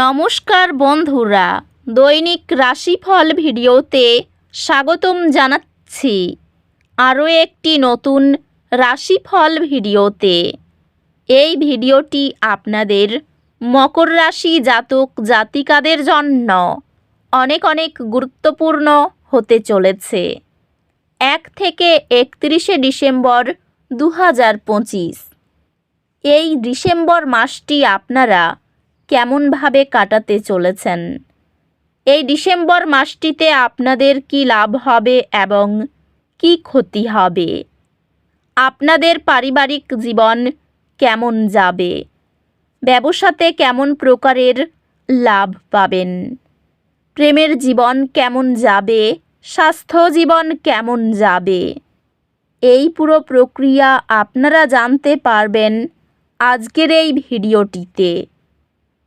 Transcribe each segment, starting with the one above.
নমস্কার বন্ধুরা, দৈনিক রাশিফল ভিডিওতে স্বাগতম জানাচ্ছি। আরও একটি নতুন রাশিফল ভিডিওতে। এই ভিডিওটি আপনাদের মকর রাশি জাতক জাতিকাদের জন্য অনেক অনেক গুরুত্বপূর্ণ হতে চলেছে। এক থেকে একত্রিশে ডিসেম্বর দু হাজার পঁচিশ। এই ডিসেম্বর মাসটি আপনারা কেমনভাবে কাটাতে চলেছেন? এই ডিসেম্বর মাসটিতে আপনাদের কি লাভ হবে এবং কি ক্ষতি হবে? আপনাদের পারিবারিক জীবন কেমন যাবে? ব্যবসাতে কেমন প্রকারের লাভ পাবেন? প্রেমের জীবন কেমন যাবে? স্বাস্থ্য জীবন কেমন যাবে? এই পুরো প্রক্রিয়া আপনারা জানতে পারবেন আজকের এই ভিডিওটিতে।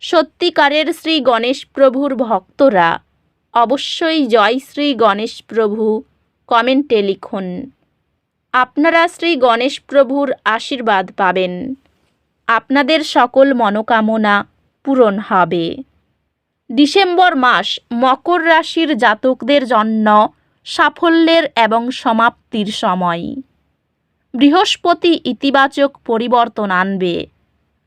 সত্যিকারের শ্রী গণেশ প্রভুর ভক্তরা, অবশ্যই জয় শ্রী গণেশ প্রভু, কমেন্টে লিখুন। আপনারা শ্রী গণেশ প্রভুর আশীর্বাদ পাবেন। আপনাদের সকল মনোকামনা পূরণ হবে। ডিসেম্বর মাস মকর রাশির জাতকদের জন্য সাফল্যের এবং সমাপ্তির সময়। বৃহস্পতি ইতিবাচক পরিবর্তন আনবে।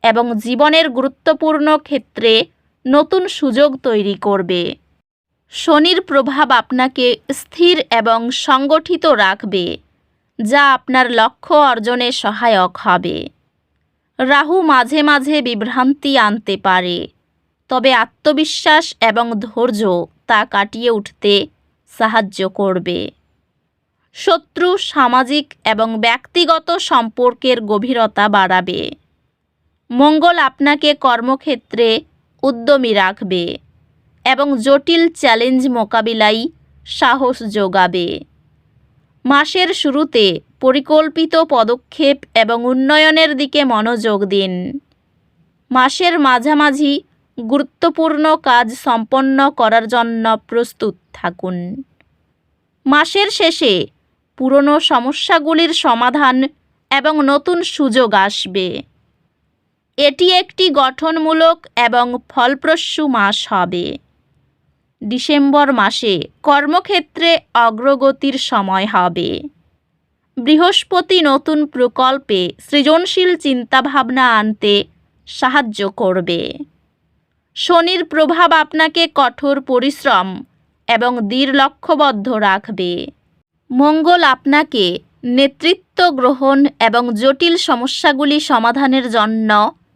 এবং জীবনের গুরুত্বপূর্ণ ক্ষেত্রে নতুন সুযোগ তৈরি করবে। শনির প্রভাব আপনাকে স্থির এবং সংগঠিত রাখবে, যা আপনার লক্ষ্য অর্জনে সহায়ক হবে। রাহু মাঝে মাঝে বিভ্রান্তি আনতে পারে, তবে আত্মবিশ্বাস এবং ধৈর্য তা কাটিয়ে উঠতে সাহায্য করবে। শত্রু সামাজিক এবং ব্যক্তিগত সম্পর্কের গভীরতা বাড়াবে। মঙ্গল আপনাকে কর্মক্ষেত্রে উদ্যমী রাখবে এবং জটিল চ্যালেঞ্জ মোকাবিলায় সাহস যোগাবে। মাসের শুরুতে পরিকল্পিত পদক্ষেপ এবং উন্নয়নের দিকে মনোযোগ দিন। মাসের মাঝামাঝি গুরুত্বপূর্ণ কাজ সম্পন্ন করার জন্য প্রস্তুত থাকুন। মাসের শেষে পুরনো সমস্যাগুলির সমাধান এবং নতুন সুযোগ আসবে। এটি একটি গঠনমূলক এবং ফলপ্রসূ মাস হবে। ডিসেম্বর মাসে কর্মক্ষেত্রে অগ্রগতির সময় হবে। বৃহস্পতি নতুন প্রকল্পে সৃজনশীল চিন্তাভাবনা আনতে সাহায্য করবে। শনির প্রভাব আপনাকে কঠোর পরিশ্রম এবং দৃঢ় লক্ষ্যবদ্ধ রাখবে। মঙ্গল আপনাকে নেতৃত্ব গ্রহণ এবং জটিল সমস্যাগুলি সমাধানের জন্য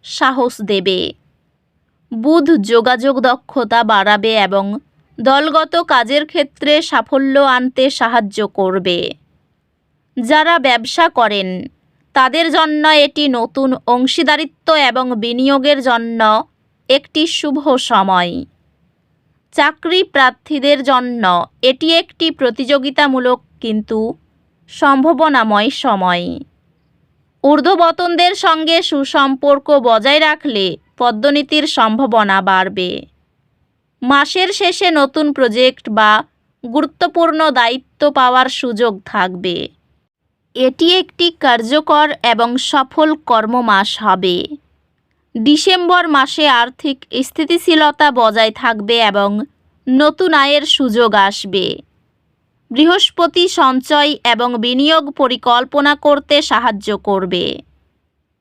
সাহস দেবে। বুধ যোগাযোগ দক্ষতা বাড়াবে এবং দলগত কাজের ক্ষেত্রে সাফল্য আনতে সাহায্য করবে। যারা ব্যবসা করেন, তাদের জন্য এটি নতুন অংশীদারিত্ব এবং বিনিয়োগের জন্য একটি শুভ সময়। চাকরি প্রার্থীদের জন্য এটি একটি প্রতিযোগিতামূলক কিন্তু সম্ভাবনাময় সময়। ঊর্ধ্ববতনদের সঙ্গে সুসম্পর্ক বজায় রাখলে পদ্মনীতির সম্ভাবনা বাড়বে। মাসের শেষে নতুন প্রজেক্ট বা গুরুত্বপূর্ণ দায়িত্ব পাওয়ার সুযোগ থাকবে। এটি একটি কার্যকর এবং সফল কর্মমাস হবে। ডিসেম্বর মাসে আর্থিক স্থিতিশীলতা বজায় থাকবে এবং নতুন আয়ের সুযোগ আসবে। বৃহস্পতি সঞ্চয় এবং বিনিয়োগ পরিকল্পনা করতে সাহায্য করবে।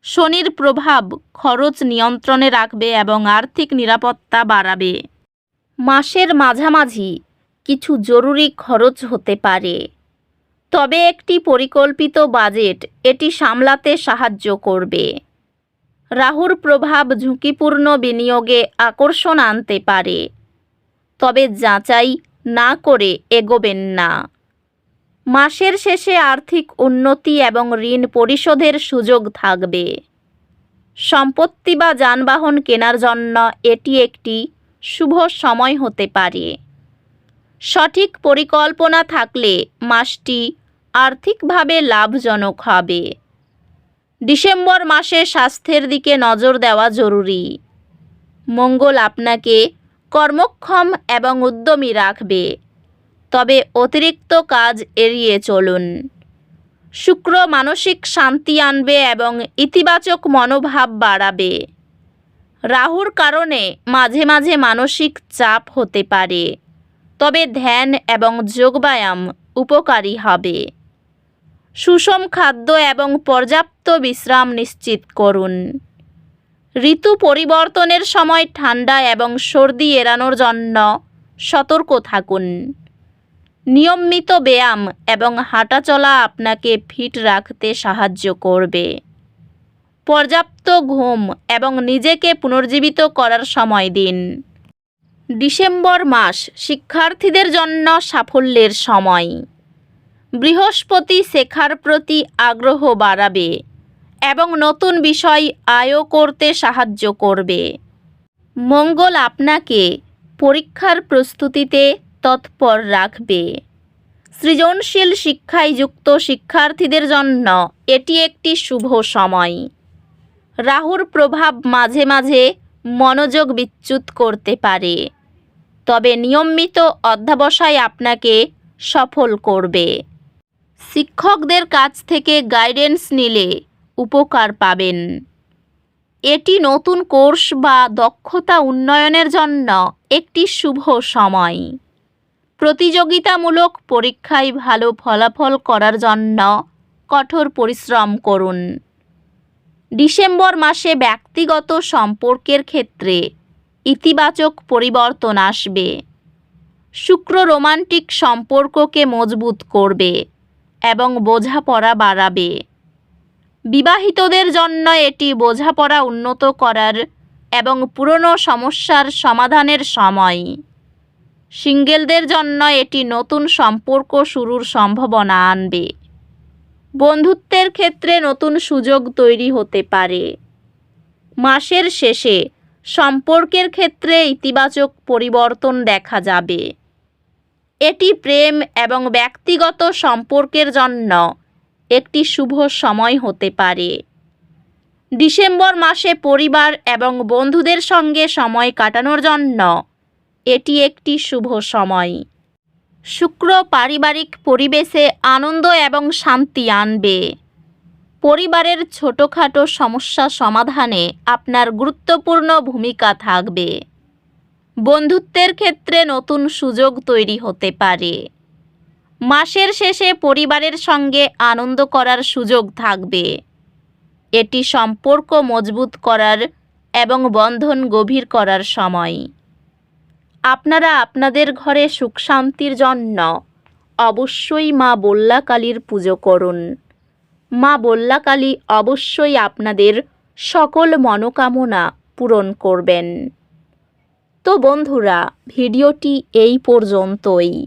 শনির প্রভাব খরচ নিয়ন্ত্রণে রাখবে এবং আর্থিক নিরাপত্তা বাড়াবে। মাসের মাঝামাঝি কিছু জরুরি খরচ হতে পারে। তবে একটি পরিকল্পিত বাজেট এটি সামলাতে সাহায্য করবে। রাহুর প্রভাব ঝুঁকিপূর্ণ বিনিয়োগে আকর্ষণ আনতে পারে। তবে যাচাই না করে এগোবেন না। মাসের শেষে আর্থিক উন্নতি এবং ঋণ পরিশোধের সুযোগ থাকবে। সম্পত্তি বা যানবাহন কেনার জন্য এটি একটি শুভ সময় হতে পারে। সঠিক পরিকল্পনা থাকলে মাসটি আর্থিকভাবে লাভজনক হবে। ডিসেম্বর মাসে স্বাস্থ্যের দিকে নজর দেওয়া জরুরি। মঙ্গল আপনাকে কর্মক্ষম এবং উদ্যমী রাখবে। তবে অতিরিক্ত কাজ এড়িয়ে চলুন। শুক্র মানসিক শান্তি আনবে এবং ইতিবাচক মনোভাব বাড়াবে। রাহুর কারণে মাঝে মাঝে মানসিক চাপ হতে পারে, তবে ধ্যান এবং যোগব্যায়াম উপকারী হবে। সুষম খাদ্য এবং পর্যাপ্ত বিশ্রাম নিশ্চিত করুন। ঋতু পরিবর্তনের সময় ঠান্ডা এবং সর্দি এড়ানোর জন্য সতর্ক থাকুন। নিয়মিত ব্যায়াম এবং হাঁটাচলা আপনাকে ফিট রাখতে সাহায্য করবে। পর্যাপ্ত ঘুম এবং নিজেকে পুনর্জীবিত করার সময় দিন। ডিসেম্বর মাস শিক্ষার্থীদের জন্য সাফল্যের সময়। বৃহস্পতি শেখার প্রতি আগ্রহ বাড়াবে। এবং নতুন বিষয় আয় করতে সাহায্য করবে। মঙ্গল আপনাকে পরীক্ষার প্রস্তুতিতে তৎপর রাখবে। সৃজনশীল শিক্ষায় যুক্ত শিক্ষার্থীদের জন্য এটি একটি শুভ সময়। রাহুর প্রভাব মাঝে মাঝে মনোযোগ বিচ্যুত করতে পারে। তবে নিয়মিত অধ্যাবসায় আপনাকে সফল করবে। শিক্ষকদের কাছ থেকে গাইডেন্স নিলে উপকার পাবেন। এটি নতুন কোর্স বা দক্ষতা উন্নয়নের জন্য একটি শুভ সময়। প্রতিযোগিতামূলক পরীক্ষায় ভালো ফলাফল করার জন্য কঠোর পরিশ্রম করুন। ডিসেম্বর মাসে ব্যক্তিগত সম্পর্কের ক্ষেত্রে ইতিবাচক পরিবর্তন আসবে। শুক্র রোমান্টিক সম্পর্ককে মজবুত করবে এবং বোঝাপড়া বাড়াবে। বিবাহিতদের জন্য এটি বোঝাপড়া উন্নত করার এবং পুরনো সমস্যার সমাধানের সময়। সিঙ্গেলদের জন্য এটি নতুন সম্পর্ক শুরুর সম্ভাবনা আনবে। বন্ধুত্বের ক্ষেত্রে নতুন সুযোগ তৈরি হতে পারে। মাসের শেষে সম্পর্কের ক্ষেত্রে ইতিবাচক পরিবর্তন দেখা যাবে। এটি প্রেম এবং ব্যক্তিগত সম্পর্কের জন্য একটি শুভ সময় হতে পারে। ডিসেম্বর মাসে পরিবার এবং বন্ধুদের সঙ্গে সময় কাটানোর জন্য এটি একটি শুভ সময়। শুক্র পারিবারিক পরিবেশে আনন্দ এবং শান্তি আনবে। পরিবারের ছোটোখাটো সমস্যা সমাধানে আপনার গুরুত্বপূর্ণ ভূমিকা থাকবে। বন্ধুত্বের ক্ষেত্রে নতুন সুযোগ তৈরি হতে পারে। মাসের শেষে পরিবারের সঙ্গে আনন্দ করার সুযোগ থাকবে। এটি সম্পর্ক মজবুত করার এবং বন্ধন গভীর করার সময়। আপনারা আপনাদের ঘরে সুখ শান্তির জন্য অবশ্যই মা বল্লা কালীর পুজো করুন। মা বল্লা কালী অবশ্যই আপনাদের সকল মনোকামনা পূরণ করবেন। তো বন্ধুরা, ভিডিওটি এই পর্যন্তই।